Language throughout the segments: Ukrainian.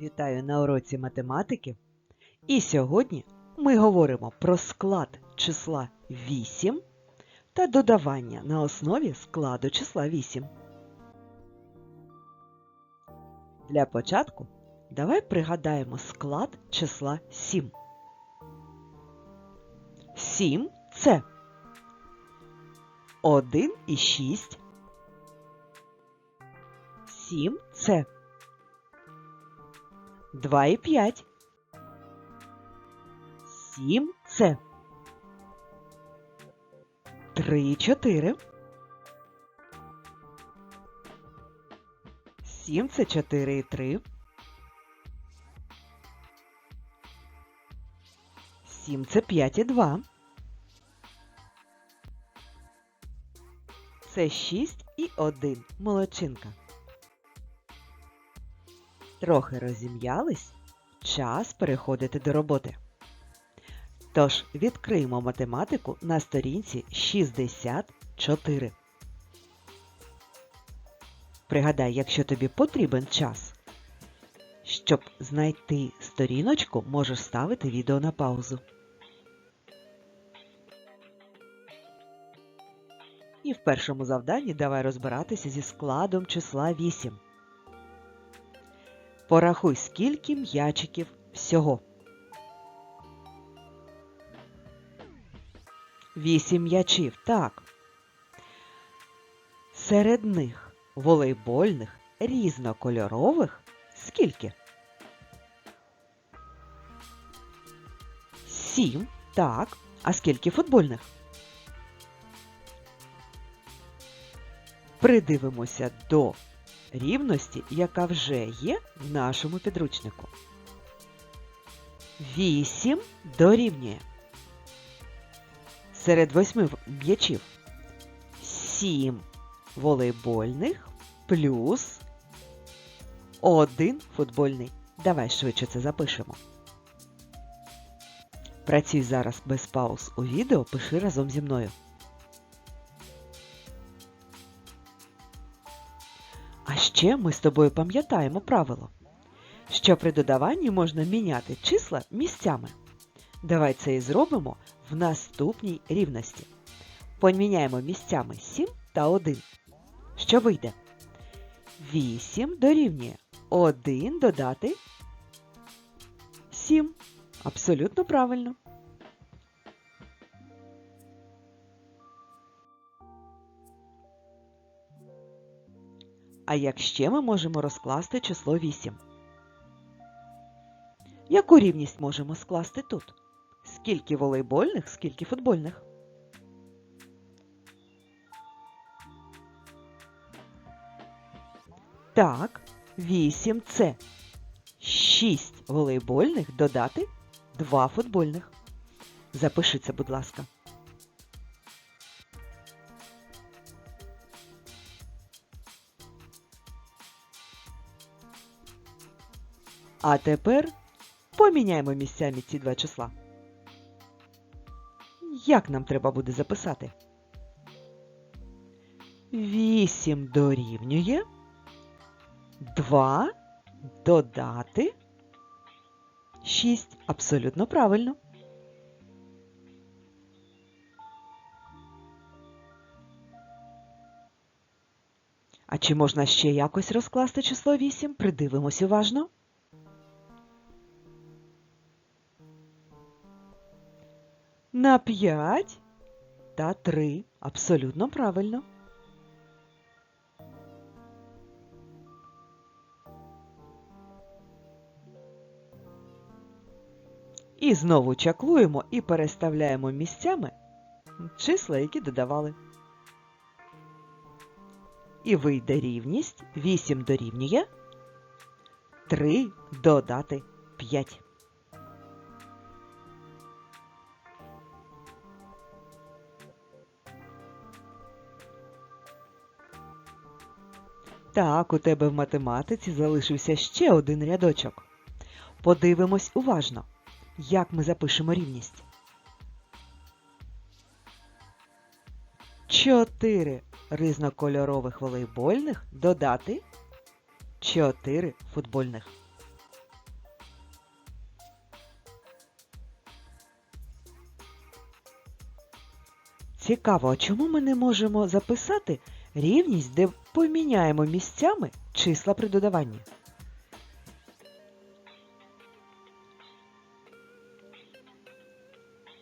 Вітаю на уроці математики. І сьогодні ми говоримо про склад числа 8 та додавання на основі складу числа 8. Для початку давай пригадаємо склад числа 7. 7 це 1 і 6. 7 це 2 і 5. 7 це 3 і 4. 7 це 4 і 3. 7 це 5 і 2. Це 6 і 1. Молодчинка. Трохи розім'ялись, час переходити до роботи. Тож відкриємо математику на сторінці 64. Пригадай, якщо тобі потрібен час. Щоб знайти сторіночку, можеш ставити відео на паузу. І в першому завданні давай розбиратися зі складом числа 8. Порахуй, скільки м'ячиків всього. Вісім м'ячів, так. Серед них волейбольних різнокольорових скільки? Сім, так. А скільки футбольних? Придивимося до рівності, яка вже є в нашому підручнику. 8 дорівнює. Серед восьми м'ячів 7 волейбольних плюс 1 футбольний. Давай швидше це запишемо. Працюй зараз без пауз у відео, пиши разом зі мною. Ще ми з тобою пам'ятаємо правило, що при додаванні можна міняти числа місцями. Давай це і зробимо в наступній рівності. Поміняємо місцями 7 та 1. Що вийде? 8 дорівнює 1 додати 7. Абсолютно правильно. А як ще ми можемо розкласти число 8? Яку рівність можемо скласти тут? Скільки волейбольних, скільки футбольних? Так, 8 це 6 волейбольних додати 2 футбольних. Запиши це, будь ласка. А тепер поміняємо місцями ці два числа. Як нам треба буде записати? 8 дорівнює 2 додати 6. Абсолютно правильно. А чи можна ще якось розкласти число 8? Придивимось уважно. На 5 та 3. Абсолютно правильно. І знову чаклуємо і переставляємо місцями числа, які додавали. І вийде рівність 8 дорівнює 3 додати 5. Так, у тебе в математиці залишився ще один рядочок. Подивимось уважно, як ми запишемо рівність. 4 різнокольорових волейбольних додати 4 футбольних. Цікаво, а чому ми не можемо записати рівність, де поміняємо місцями числа при додаванні?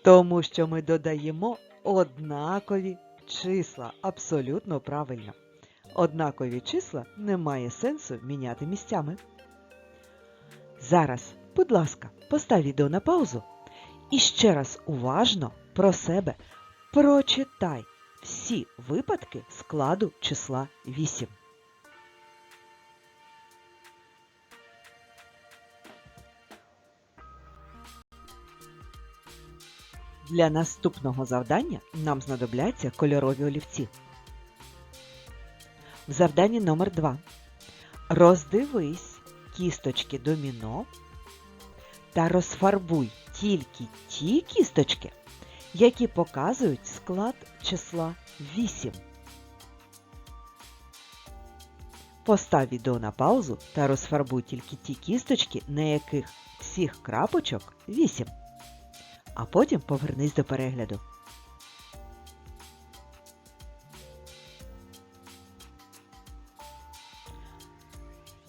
Тому що ми додаємо однакові числа. Абсолютно правильно. Однакові числа немає сенсу міняти місцями. Зараз, будь ласка, постав відео на паузу і ще раз уважно про себе прочитай всі випадки складу числа 8. Для наступного завдання нам знадобляться кольорові олівці. В завданні номер 2 Роздивись кісточки доміно та розфарбуй тільки ті кісточки, які показують склад числа 8. Постав відео на паузу та розфарбуй тільки ті кісточки, на яких всіх крапочок 8. А потім повернись до перегляду.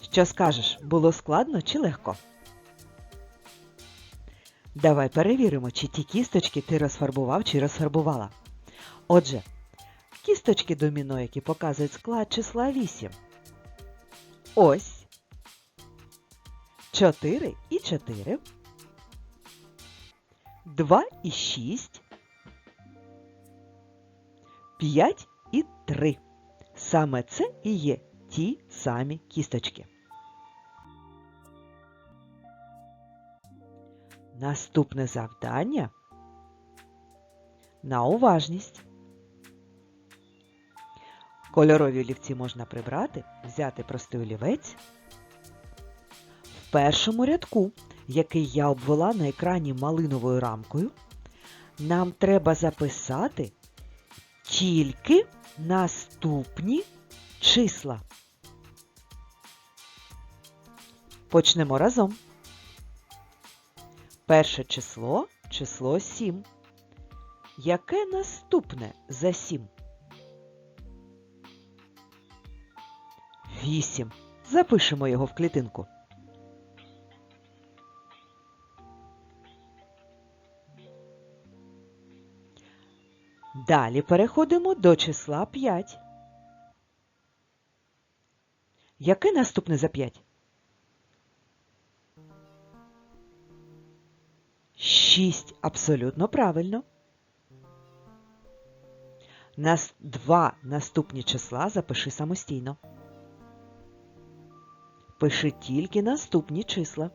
Що скажеш, було складно чи легко? Давай перевіримо, чи ті кісточки ти розфарбував чи розфарбувала. Отже, кісточки доміно, які показують склад числа 8. Ось 4 і 4. 2 і 6. 5 і 3. Саме це і є ті самі кісточки. Наступне завдання на уважність. Кольорові олівці можна прибрати, взяти простий олівець. В першому рядку, який я обвела на екрані малиновою рамкою, нам треба записати тільки наступні числа. Почнемо разом. Перше число число 7. Яке наступне за 7? 8. Запишемо його в клітинку. Далі переходимо до числа 5. Яке наступне за 5? 6. Абсолютно правильно. Нас два наступні числа запиши самостійно. Пиши тільки наступні числа.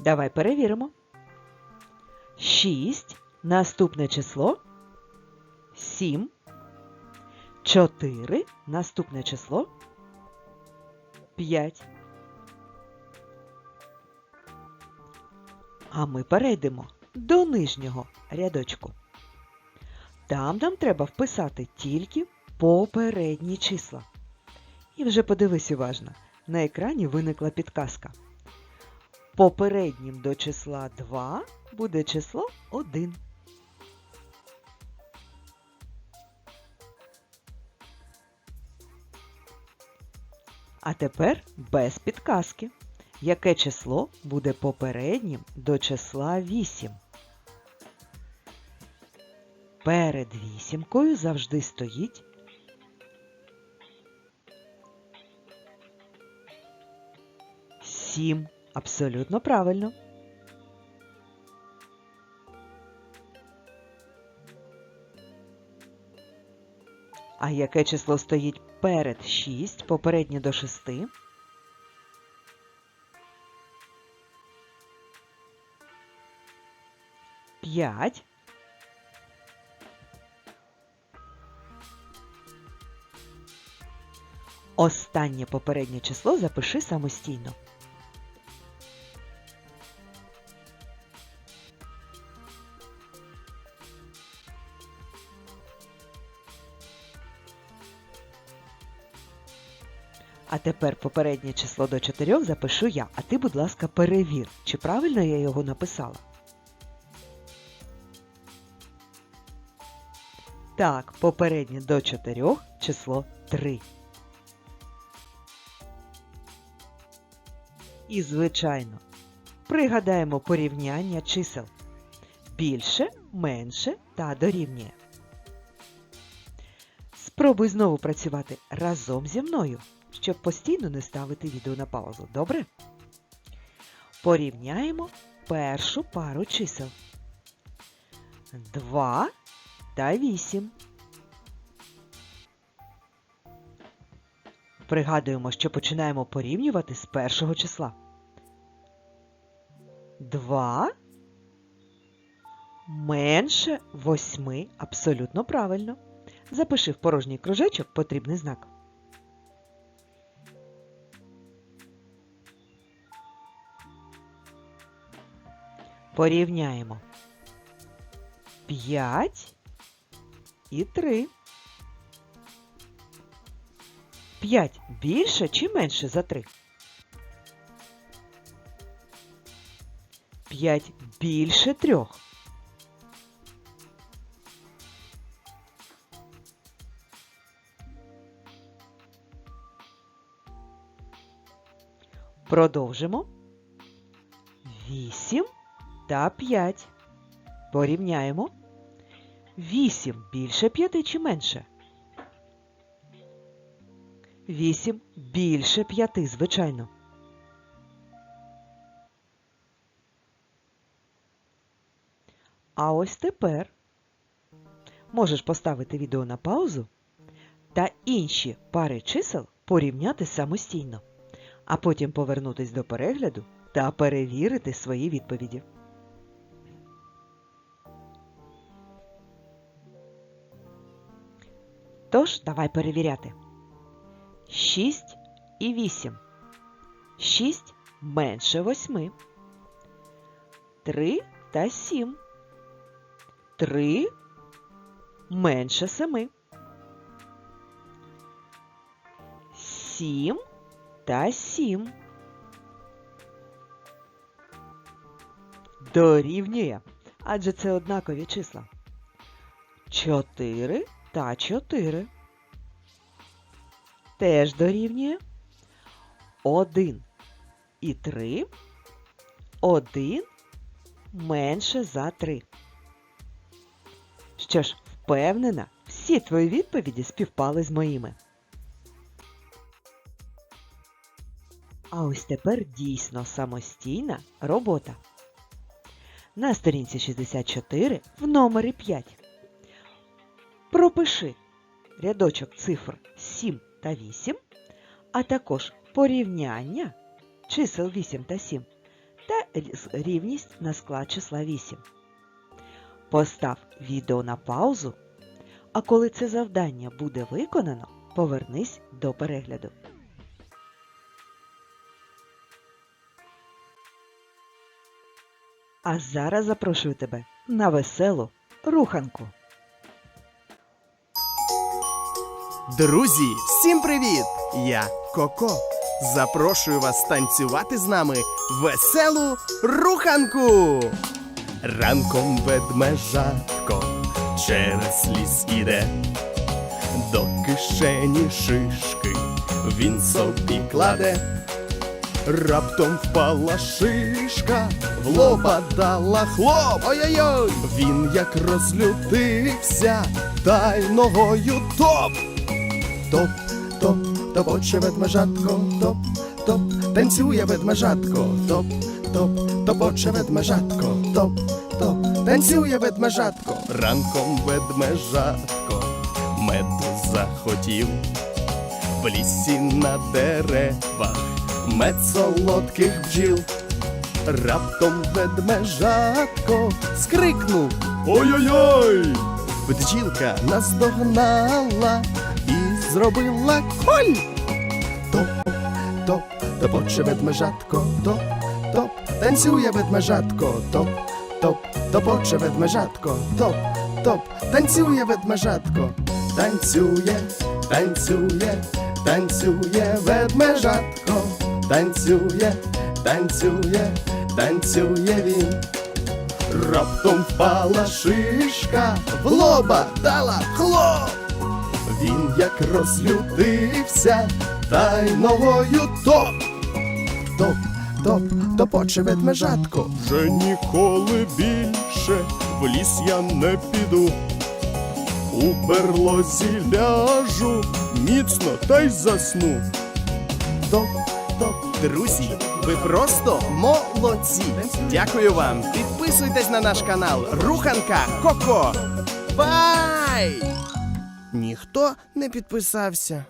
Давай перевіримо. 6. Наступне число 7. 4. Наступне число 5. А ми перейдемо до нижнього рядочку. Там нам треба вписати тільки попередні числа. І вже подивись уважно, на екрані виникла підказка. Попереднім до числа 2 буде число 1. А тепер без підказки. Яке число буде попереднім до числа 8? Перед вісімкою завжди стоїть сім. Абсолютно правильно. А яке число стоїть перед 6, попереднє до 6? П'ять. Останнє попереднє число запиши самостійно. А тепер попереднє число до 4 запишу я, а ти, будь ласка, перевір, чи правильно я його написала. Так, попереднє до 4 число 3. І, звичайно, пригадаємо порівняння чисел. Більше, менше та дорівнює. Спробуй знову працювати разом зі мною, щоб постійно не ставити відео на паузу. Добре? Порівняємо першу пару чисел. 2 та 8. Пригадуємо, що починаємо порівнювати з першого числа. 2 менше 8. Абсолютно правильно. Запиши в порожній кружечок потрібний знак. Порівняємо 5 і 3. 5 більше чи менше за 3? 5 більше 3. Продовжимо. 8 та 5. Порівняємо. 8 більше 5 чи менше? 8 більше 5, звичайно. А ось тепер можеш поставити відео на паузу та інші пари чисел порівняти самостійно, а потім повернутись до перегляду та перевірити свої відповіді. Давай перевіряти. 6 і 8. 6 менше 8. 3 та 7. 3 менше 7. 7 та 7. Дорівнює, адже це однакові числа. 4 та 4. Теж дорівнює 1 і 3. 1 менше за 3. Що ж, впевнена, всі твої відповіді співпали з моїми. А ось тепер дійсно самостійна робота. На сторінці 64 в номері 5. Пропиши рядочок цифр 7 та 8, а також порівняння чисел 8 та 7 та рівність на склад числа 8. Постав відео на паузу, а коли це завдання буде виконано, повернись до перегляду. А зараз запрошую тебе на веселу руханку. Друзі, всім привіт! Я Коко. Запрошую вас танцювати з нами веселу руханку. Ранком ведмежатко через ліс іде, до кишені шишки він собі кладе. Раптом впала шишка, в лоба дала хлоп. Ой-ой-ой! Він як розлютився, та й. Топ, топ, топоче ведмежатко, топ, топ, танцює ведмежатко, топ, топ, топоче ведмежатко, топ, топ, танцює ведмежатко. Ранком ведмежатко меду захотів в лісі на деревах мед солодких бджіл. Раптом ведмежатко скрикнув Ой-ой-ой! Бджілка наздогнала зробила коль. Топ, топ, топоче ведмежатко, топ, топ, танцює ведмежатко, топ, топ, топоче ведмежатко, топ, топ, танцює ведмежатко, танцює, танцює, танцює ведмежатко, танцює, танцює, танцює він. Раптом впала шишка, в лоба дала хлоп. Він як розлютився, та й ногою топ. Топ, топ, топоче ведмежатко. Вже ніколи більше в ліс я не піду. У берлозі ляжу, міцно та й засну. Топ, топ, друзі, ви просто молодці. Дякую вам. Підписуйтесь на наш канал Руханка Коко. Бай! Ніхто не підписався.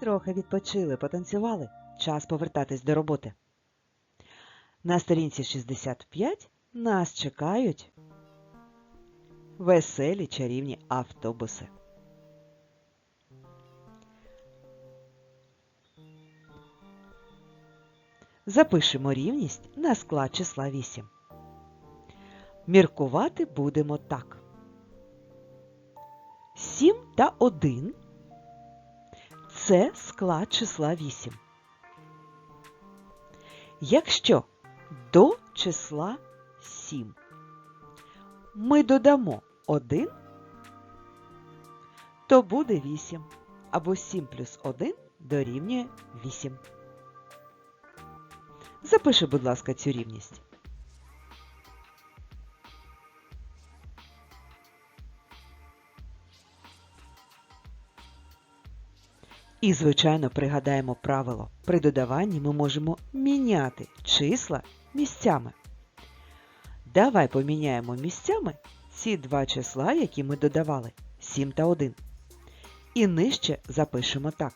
Трохи відпочили, потанцювали. Час повертатись до роботи. На сторінці 65 нас чекають веселі чарівні автобуси. Запишемо рівність на склад числа 8. Міркувати будемо так. 7 та 1 це склад числа 8. Якщо до числа 7 ми додамо 1, то буде 8, або 7 плюс 1 дорівнює 8. Запиши, будь ласка, цю рівність. І, звичайно, пригадаємо правило. При додаванні ми можемо міняти числа місцями. Давай поміняємо місцями ці два числа, які ми додавали 7 та 1. І нижче запишемо так.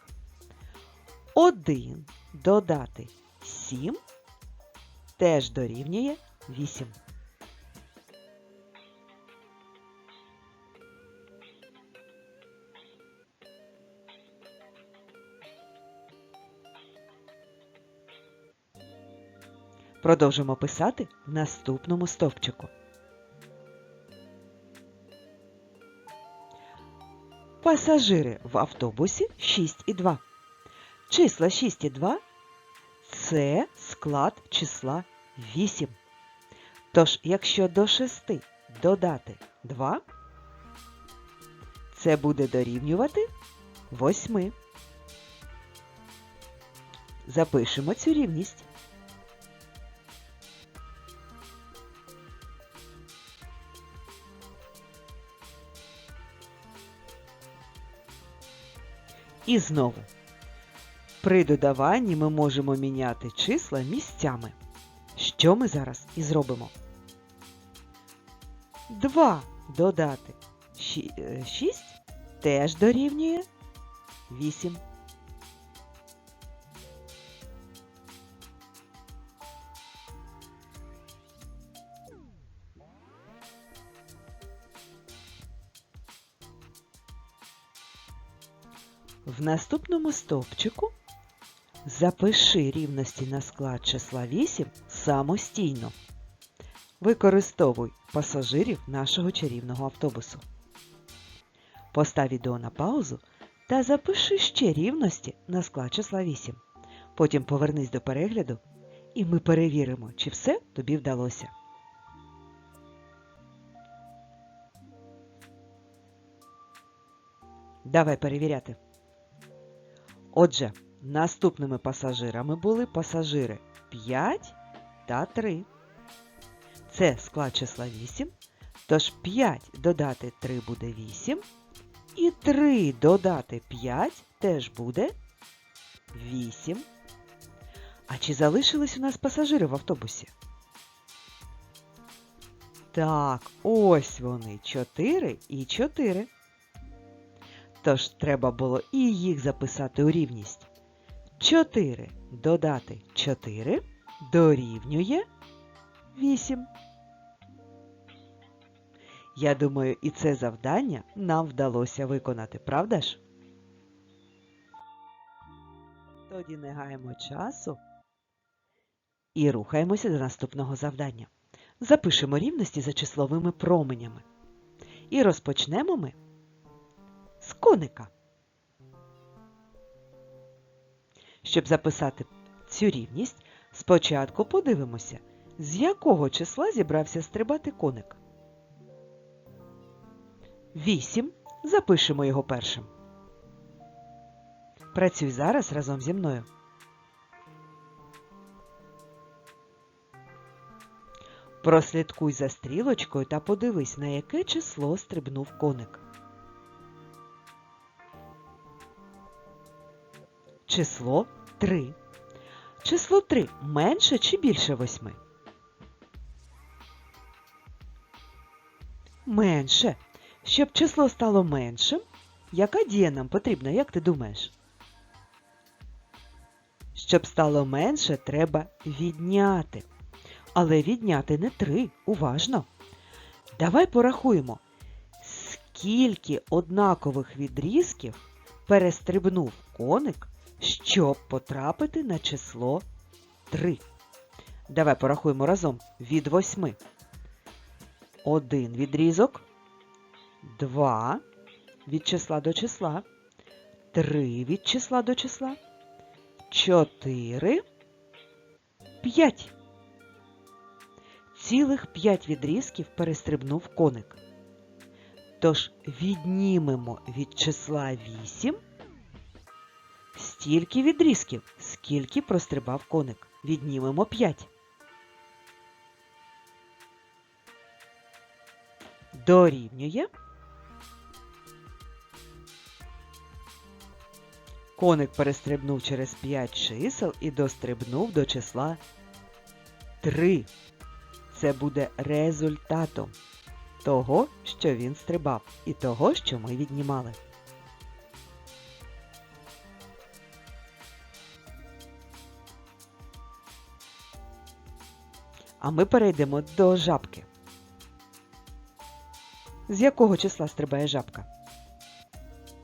1 додати 7 теж дорівнює 8. Продовжимо писати в наступному стовпчику. Пасажири в автобусі 6 і 2. Числа 6 і 2 – це склад числа 8. Тож, якщо до 6 додати 2, це буде дорівнювати 8. Запишемо цю рівність. І знову. При додаванні ми можемо міняти числа місцями. Що ми зараз і зробимо? 2 додати 6 теж дорівнює 8. В наступному стовпчику запиши рівності на склад числа 8 самостійно. Використовуй пасажирів нашого чарівного автобусу. Постав відео на паузу та запиши ще рівності на склад числа 8. Потім повернись до перегляду і ми перевіримо, чи все тобі вдалося. Давай перевіряти. Отже, наступними пасажирами були пасажири 5 та 3. Це склад числа 8. Тож 5 додати 3 буде 8. І 3 додати 5 теж буде 8. А чи залишились у нас пасажири в автобусі? Так, ось вони 4 і 4. Тож треба було і їх записати у рівність. 4 додати 4 дорівнює 8. Я думаю, і це завдання нам вдалося виконати, правда ж? Тоді не гаємо часу і рухаємося до наступного завдання. Запишемо рівності за числовими променями. І розпочнемо ми з коника. Щоб записати цю рівність, спочатку подивимося, з якого числа зібрався стрибати коник. 8. Запишемо його першим. Працюй зараз разом зі мною. Прослідкуй за стрілочкою та подивись, на яке число стрибнув коник. Число 3. Число 3 менше чи більше 8? Менше. Щоб число стало меншим, яка дія нам потрібна, як ти думаєш? Щоб стало менше, треба відняти. Але відняти не три, уважно. Давай порахуємо, скільки однакових відрізків перестрибнув коник, щоб потрапити на число 3. Давай порахуємо разом від 8. Один відрізок, два від числа до числа, три від числа до числа, чотири, п'ять. Цілих п'ять відрізків перестрибнув коник. Тож віднімемо від числа 8 стільки відрізків, скільки прострибав коник. Віднімемо 5. Дорівнює. Коник перестрибнув через 5 чисел і дострибнув до числа 3. Це буде результатом того, що він стрибав, і того, що ми віднімали. А ми перейдемо до жабки. З якого числа стрибає жабка?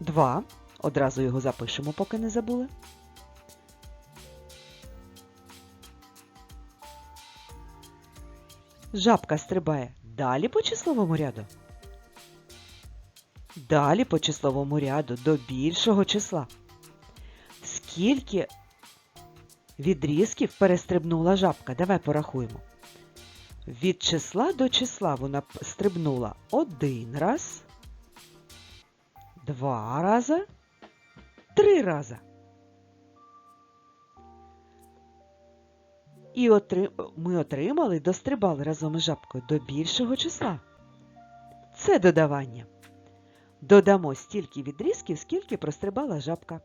Два. Одразу його запишемо, поки не забули. Жабка стрибає далі по числовому ряду. Далі по числовому ряду до більшого числа. Скільки відрізків перестрибнула жабка? Давай порахуємо. Від числа до числа вона стрибнула один раз, два рази, три рази. І отри... ми отримали, дострибали разом із жабкою до більшого числа. Це додавання. Додамо стільки відрізків, скільки прострибала жабка.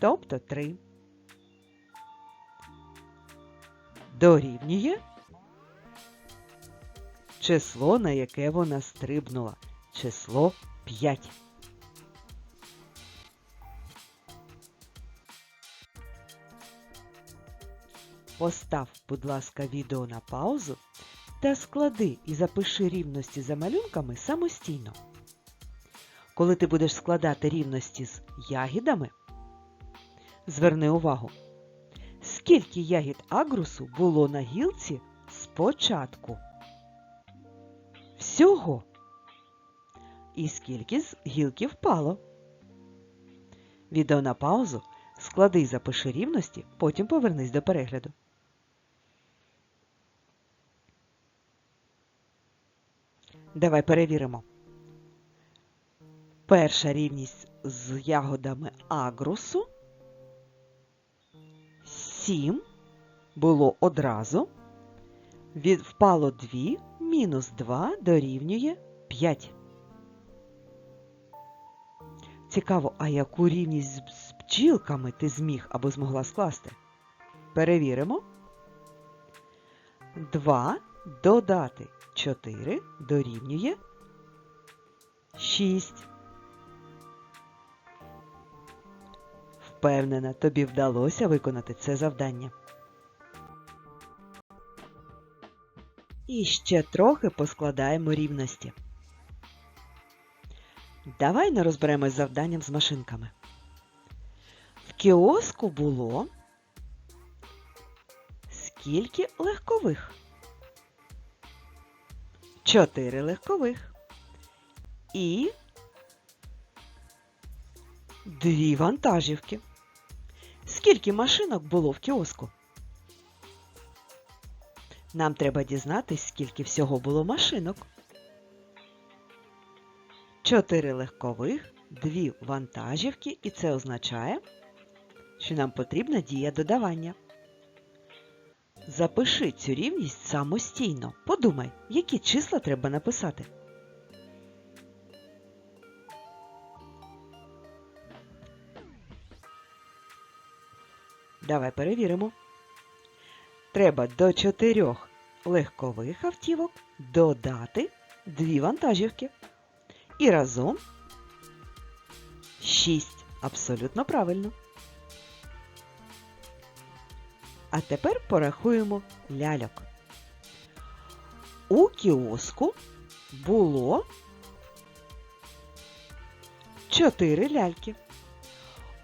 Тобто 3. Дорівнює число, на яке вона стрибнула. Число 5. Постав, будь ласка, відео на паузу та склади і запиши рівності за малюнками самостійно. Коли ти будеш складати рівності з ягідами, зверни увагу, скільки ягід агрусу було на гілці спочатку. Всього. І скільки з гілки впало. Відео на паузу, склади і запиши рівності, потім повернись до перегляду. Давай перевіримо. Перша рівність з ягодами агрусу. 7 було одразу. Від впало 2, мінус 2 дорівнює 5. Цікаво, а яку рівність з бджілками ти зміг або змогла скласти? Перевіримо. 2 додати 4 дорівнює 6. Впевнена, тобі вдалося виконати це завдання. І ще трохи поскладаємо рівності. Давай не розберемось завданням з машинками. В кіоску було скільки легкових? Чотири легкових. І дві вантажівки. Скільки машинок було в кіоску? Нам треба дізнатись, скільки всього було машинок. Чотири легкових, дві вантажівки, і це означає, що нам потрібна дія додавання. Запиши цю рівність самостійно. Подумай, які числа треба написати. Давай перевіримо. Треба до чотирьох легкових автівок додати дві вантажівки. І разом шість. Абсолютно правильно. А тепер порахуємо ляльок. У кіоску було чотири ляльки.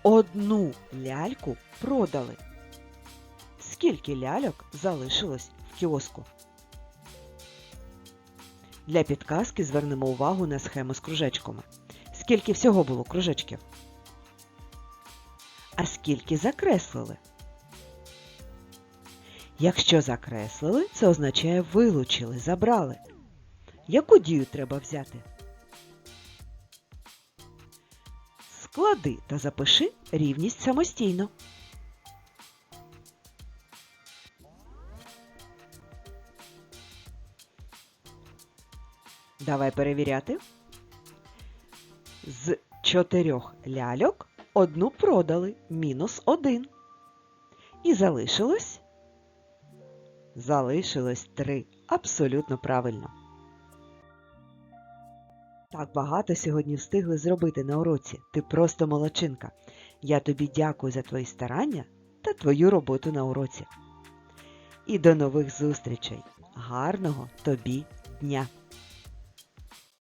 Одну ляльку продали. Скільки ляльок залишилось в кіоску? Для підказки звернемо увагу на схему з кружечками. Скільки всього було кружечків? А скільки закреслили? Якщо закреслили, це означає вилучили, забрали. Яку дію треба взяти? Склади та запиши рівність самостійно. Давай перевіряти. З чотирьох ляльок одну продали мінус один. І залишилось? Залишилось три. Абсолютно правильно. Так багато сьогодні встигли зробити на уроці. Ти просто молодчинка. Я тобі дякую за твої старання та твою роботу на уроці. І до нових зустрічей. Гарного тобі дня!